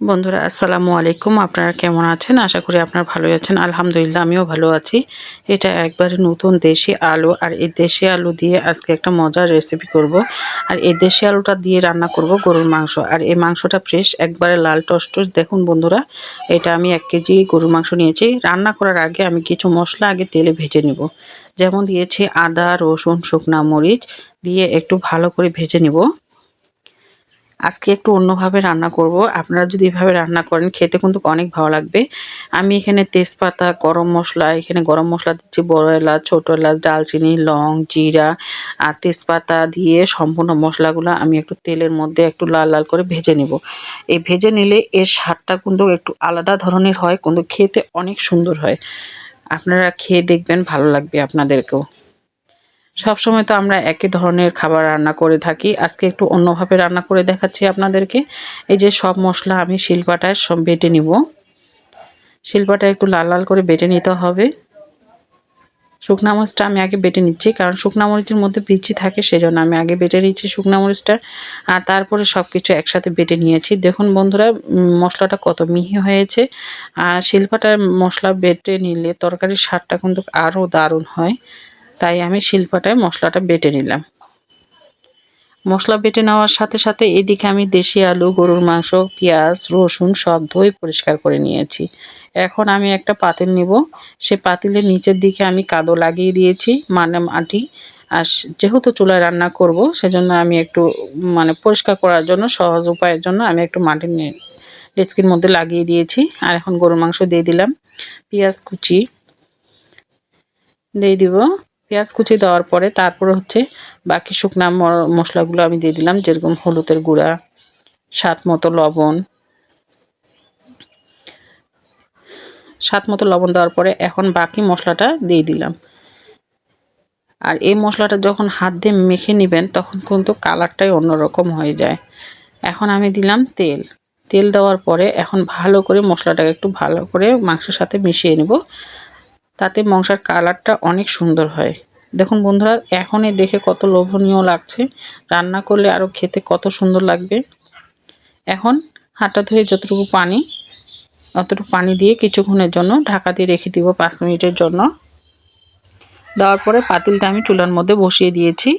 বন্ধুরা, আসসালামু আলাইকুম। আপনারা কেমন আছেন? আশা করি আপনারা ভালোই আছেন। আলহামদুলিল্লাহ, আমিও ভালো আছি। এটা একবারে নতুন দেশি আলু, আর এই দেশি আলু দিয়ে আজকে একটা মজার রেসিপি করব। আর এই দেশি আলুটা দিয়ে রান্না করব গরুর মাংস। আর এই মাংসটা ফ্রেশ একবারে লাল টসটস। দেখুন বন্ধুরা, এটা আমি এক কেজি গরুর মাংস নিয়েছি। রান্না করার আগে আমি কিছু মশলা আগে তেলে ভেজে নিব। যেমন দিয়েছি আদা, রসুন, শুকনা মরিচ দিয়ে একটু ভালো করে ভেজে নিব। আজকে একটু অন্যভাবে রান্না করব। আপনারা যদি এভাবে রান্না করেন, খেতে কিন্তু অনেক ভালো লাগবে। আমি এখানে তেজপাতা, গরম মশলা, এখানে গরম মশলা দিচ্ছি, বড় এলাচ, ছোটো এলাচ দালচিনি লং, জিরা আর তেজপাতা দিয়ে সম্পূর্ণ মশলাগুলো আমি একটু তেলের মধ্যে একটু লাল লাল করে ভেজে নেব। এই ভেজে নিলে এর স্বাদটা কিন্তু একটু আলাদা ধরনের হয়, কিন্তু খেতে অনেক সুন্দর হয়। আপনারা খেয়ে দেখবেন, ভালো লাগবে আপনাদেরকেও। সবসময় তো আমরা একই ধরনের খাবার রান্না করে থাকি। আজকে একটু অন্যভাবে রান্না করে দেখাচ্ছি আপনাদেরকে। এই যে সব মশলা আমি শিলপাটায় সব বেটে নিব। শিলপাটা একটু লাল লাল করে বেটে নিতে হবে। শুকনা মরিচটা আমি আগে বেটে নিচ্ছি, কারণ শুকনা মরিচের মধ্যে বিচি থাকে সেজন্য আমি আগে বেটে নিচ্ছি শুকনা মরিচটা। আর তারপরে সব কিছু একসাথে বেটে নিয়েছি। দেখুন বন্ধুরা মশলাটা কত মিহি হয়েছে। আর শিলপাটার মশলা বেটে নিলে তরকারির স্বাদটা কিন্তু আরও দারুণ হয়। তাই আমি শিল্পাটায় মশলাটা বেটে নিলাম। মশলা বেটে নেওয়ার সাথে সাথে এদিকে আমি দেশি আলু, গরুর মাংস, পেঁয়াজ, রসুন সব ধুই পরিষ্কার করে নিয়েছি। এখন আমি একটা পাতিল নিব। সে পাতিলের নিচের দিকে আমি কাদো লাগিয়ে দিয়েছি মানে মাটি। আর যেহেতু চুলায় রান্না করব, সেজন্য আমি একটু মানে পরিষ্কার করার জন্য, সহজ উপায়ের জন্য আমি একটু মাটি ডেস্কির মধ্যে লাগিয়ে দিয়েছি। আর এখন গরুর মাংস দিয়ে দিলাম। পেঁয়াজ কুচি দিয়ে দিব। পেঁয়াজ কুচি দেওয়ার পরে তারপর হচ্ছে বাকি শুকনা মশলাগুলো আমি দিয়ে দিলাম, যেরকম হলুদের গুঁড়া, স্বাদ মতো লবণ। স্বাদ মতো লবণ দেওয়ার পরে এখন বাকি মশলাটা দিয়ে দিলাম। আর এই মশলাটা যখন হাত দিয়ে মেখে নেবেন, তখন কিন্তু কালারটাই অন্যরকম হয়ে যায়। এখন আমি দিলাম তেল। তেল দেওয়ার পরে এখন ভালো করে মশলাটাকে একটু ভালো করে মাংসের সাথে মিশিয়ে নেব। তাতে মাংসের কালারটা অনেক সুন্দর হয়। দেখুন বন্ধুরা এখনই দেখে কত লোভনীয় লাগছে। রান্না করলে আরও খেতে কত সুন্দর লাগবে। এখন হাতটা ধুয়ে যতটুকু পানি, অতটুকু পানি দিয়ে কিছুক্ষণের জন্য ঢাকা দিয়ে রেখে দিব পাঁচ মিনিটের জন্য। দেওয়ার পরে পাতিলটা আমি চুলার মধ্যে বসিয়ে দিয়েছি।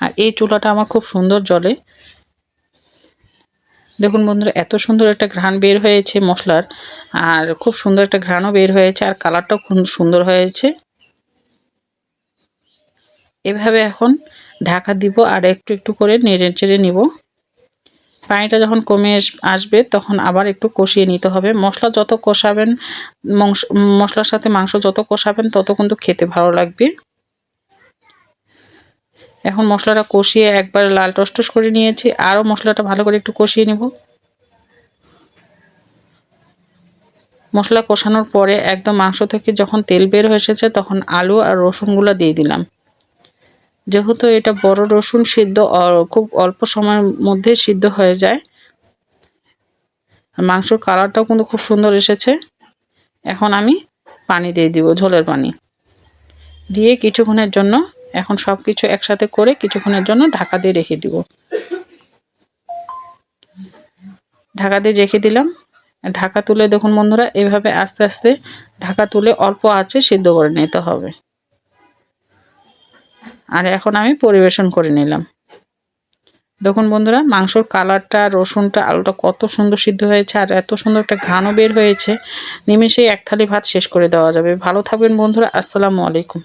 আর এই চুলাটা আমার খুব সুন্দর জলে দেখুন বন্ধুরা, এত সুন্দর একটা ঘ্রাণ বের হয়েছে মশলার, আর খুব সুন্দর একটা ঘ্রাণও বের হয়েছে, আর কালারটাও খুব সুন্দর হয়েছে। এভাবে এখন ঢাকা দিব আর একটু একটু করে নেড়ে চেড়ে নিব। পানিটা যখন কমে আসবে তখন আবার একটু কষিয়ে নিতে হবে। মশলা যত কষাবেন মশলার সাথে মাংস যত কষাবেন তত কিন্তু খেতে ভালো লাগবে। এখন মশলাটা কষিয়ে একবার লাল টসটস করে নিয়েছি। আরও মশলাটা ভালো করে একটু কষিয়ে নেব। মশলা কষানোর পরে একদম মাংস থেকে যখন তেল বের হয়ে এসেছে, তখন আলু আর রসুনগুলো দিয়ে দিলাম। যেহেতু এটা বড় রসুন সিদ্ধ খুব অল্প সময়ের মধ্যে সিদ্ধ হয়ে যায়। মাংসর কালারটাও কিন্তু খুব সুন্দর এসেছে। এখন আমি পানি দিয়ে দিব, ঝোলের পানি। দিয়ে কিছুক্ষণের জন্য এখন সব কিছু একসাথে করে কিছুক্ষণের জন্য ঢাকা দিয়ে রেখে দিব। ঢাকা দিয়ে রেখে দিলাম। ঢাকা তুলে দেখুন বন্ধুরা, এভাবে আস্তে আস্তে ঢাকা তুলে অল্প আছে সিদ্ধ করে নিতে হবে। আর এখন আমি পরিবেশন করে নিলাম। দেখুন বন্ধুরা, মাংসর কালারটা, রসুনটা, আলুটা কত সুন্দর সিদ্ধ হয়েছে আর এত সুন্দর একটা ঘানও বের হয়েছে। নিমেষেই এক থালি ভাত শেষ করে দেওয়া যাবে। ভালো থাকবেন বন্ধুরা, আসসালামু আলাইকুম।